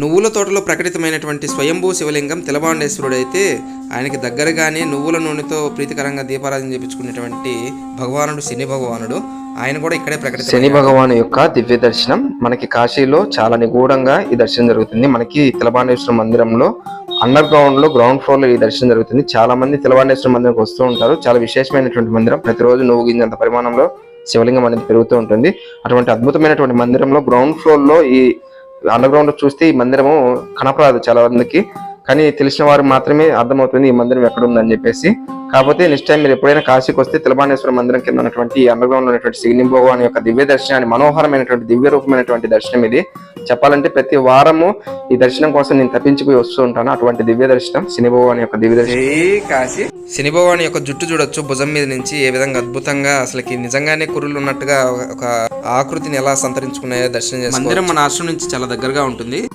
నువ్వుల తోటలో ప్రకటితమైనటువంటి స్వయంభూ శివలింగం తిలబాండేశ్వరుడు అయితే ఆయనకి దగ్గరగానే నువ్వుల నూనెతో ప్రీతికరంగా దీపారాధన చేపించుకునేటువంటి భగవానుడు శని భగవానుడు. ఆయన కూడా ఇక్కడే ప్రకటిత శని భగవాను యొక్క దివ్య దర్శనం మనకి కాశీలో చాలా నిగూఢంగా ఈ దర్శనం జరుగుతుంది. మనకి తిలబాండేశ్వర మందిరంలో అండర్ గ్రౌండ్లో గ్రౌండ్ ఫ్లోర్లో ఈ దర్శనం జరుగుతుంది. చాలా మంది తిలబాండేశ్వర మందిరంకి వస్తూ ఉంటారు. చాలా విశేషమైనటువంటి మందిరం. ప్రతిరోజు నువ్వు గింజంత పరిమాణంలో శివలింగం అనేది పెరుగుతూ ఉంటుంది. అటువంటి అద్భుతమైనటువంటి మందిరంలో గ్రౌండ్ ఫ్లోర్లో ఈ అండర్ గ్రౌండ్లో చూస్తే ఈ మందిరము కనపరాదు చాలా మందికి. కానీ తెలిసిన వారు మాత్రమే అర్థమవుతుంది ఈ మందిరం ఎక్కడ ఉందని చెప్పేసి. కాకపోతే నెక్స్ట్ టైం మీరు ఎప్పుడైనా కాశీకి వస్తే తిలబాణేశ్వర మందిరం కింద ఉన్నటువంటి ఈ అండర్ గ్రౌండ్లో ఉన్నటువంటి శ్రీని భగవాన్ యొక్క దివ్య దర్శనాన్ని మనోహరమైనటువంటి దివ్య రూపమైనటువంటి దర్శనం ఇది. చెప్పాలంటే ప్రతి వారము ఈ దర్శనం కోసం నేను తప్పించిపోయి వస్తూ ఉంటాను. అటువంటి దివ్య దర్శనం శని భగవాన్ యొక్క దివ్య దర్శనం. కాశీ. శని భగవాన్ యొక్క జుట్టు చూడొచ్చు భుజం మీద నుంచి ఏ విధంగా అద్భుతంగా అసలుకి నిజంగానే కురులు ఉన్నట్టుగా ఒక ఆకృతిని ఎలా సంతరించుకున్నాయో దర్శనం చేసి మందిరం మన ఆశ్రమం నుంచి చాలా దగ్గరగా ఉంటుంది.